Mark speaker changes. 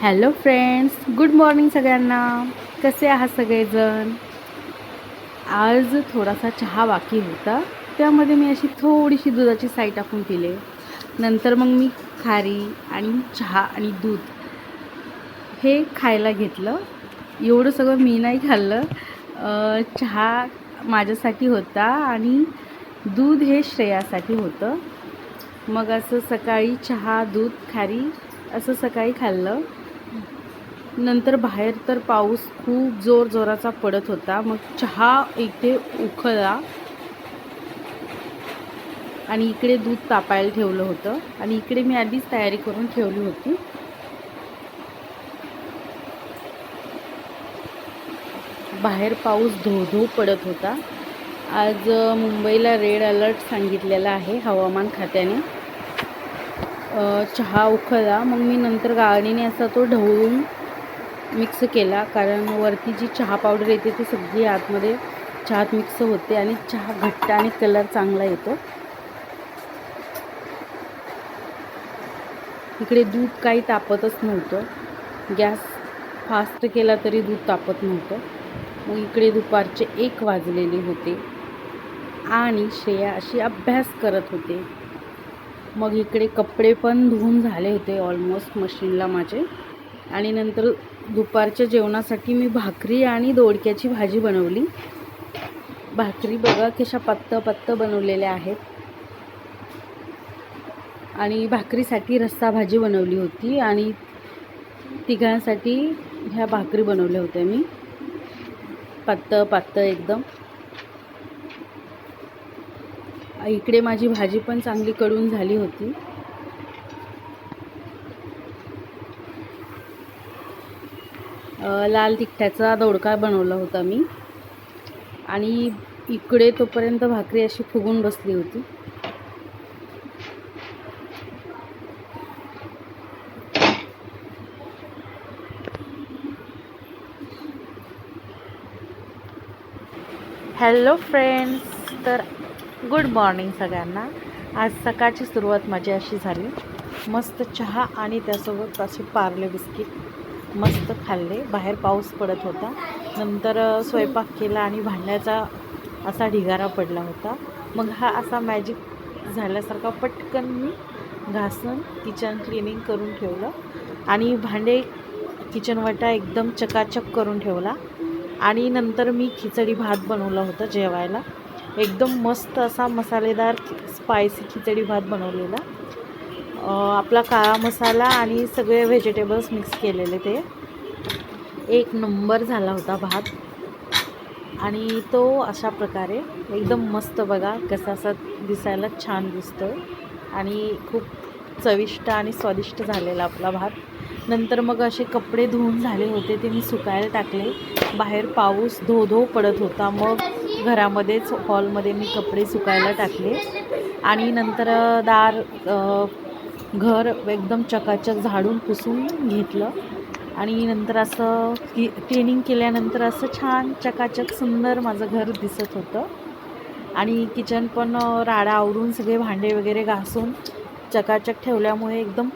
Speaker 1: Hello friends good morning सगळ्यांना. कसे आहात सगळेजण? आज थोडासा चहा बाकी होता. त्यामध्ये मी अशी थोडीशी दुधाची साई टाकून पिले नंतर मग मी खारी आणि चहा आणि दूध हे खायला घेतलं. एवढं सगळं मी नाही खाल्लं. चहा माझ्यासाठी होता आणि दूध हे श्रेयासाठी होतं. मग असं सकाळी चहा दूध खारी असं सकाळी खाल्लं. नंतर बाहेर तर पाऊस खूप जोर जोराचा पडत होता. मग चहा इथे उखळला. आणि इकडे दूध तापायला ठेवलं होतं. आणि इकडे मी आधीच तयारी करून ठेवली होती. बाहेर पाऊस धोधो पडत होता. आज मुंबईला रेड अलर्ट सांगितलेला आहे हवामान खात्याने. चहा उखळला. मग मी नंतर गाळणीने असा तो ढवळून मिक्स केला कारण वरती जी चहा पावडर येते ती सगळी आतमध्ये चहात मिक्स होते आणि चहा घट्ट आणि कलर चांगला येतो. इकडे दूध काही तापतच नव्हतं. गॅस फास्ट केला तरी दूध तापत नव्हतं. मग इकडे दुपारचे एक वाजलेले होते. आणि श्रेया अशी अभ्यास करत होते. मग इकडे कपडे पण धुवून झाले होते ऑलमोस्ट मशीनला माझे. आणि नंतर दुपारच्या जेवणासाठी मी भाकरी आणि दोडक्याची भाजी बनवली. भाकरी बघा कशा पत्त पत्त बनवलेल्या आहेत. आणि भाकरीसाठी रस्सा भाजी बनवली होती आणि तिघांसाठी ह्या भाकरी बनवल्या होत्या मी. पातळ पातळ एकदम. इकडे माझी भाजी पण चांगली कडून झाली होती. लाल तिखटाचा दोडका बनवला होता मी. आणि इकडे तोपर्यंत भाकरी अशी फुगून बसली होती. हॅलो फ्रेंड्स तर गुड मॉर्निंग सगळ्यांना. आज सकाळची सुरुवात माझी अशी झाली. मस्त चहा आणि त्यासोबत असे पार्ले बिस्किट. मस्त खाल्ले. बाहेर पाऊस पडत होता. नंतर स्वयंपाक केला आणि भांड्याचा असा ढिगारा पडला होता. मग हा असा मॅजिक झाल्यासारखा पटकन मी घासून किचन क्लिनिंग करून ठेवलं. आणि भांडे किचनवटा एकदम चकाचक करून ठेवला. आणि नंतर मी खिचडी भात बनवला होता जेवायला. एकदम मस्त असा मसालेदार स्पायसी खिचडी भात बनवलेला. आपला काळा मसाला आणि सगळे व्हेजिटेबल्स मिक्स केलेले ते. एक नंबर झाला होता भात. आणि तो अशा प्रकारे एकदम मस्त बघा कसा असा दिसायला छान दिसतो आणि खूप चविष्ट आणि स्वादिष्ट झालेला आपला भात. नंतर मग असे कपडे धुवून झाले होते ते मी सुकायला टाकले. बाहेर पाऊस धो धो पडत होता. मग घरामध्येच हॉलमध्ये मी कपडे सुकायला टाकले. आणि नंतर दार घर एकदम चकाचक झाडून पुसून घेतलं. आणि नंतर असं क्लि क्लिनिंग केल्यानंतर असं छान चकाचक सुंदर माझं घर दिसत होतं. आणि किचन पण राडा आवरून सगळे भांडे वगैरे घासून चकाचक ठेवल्यामुळे एकदम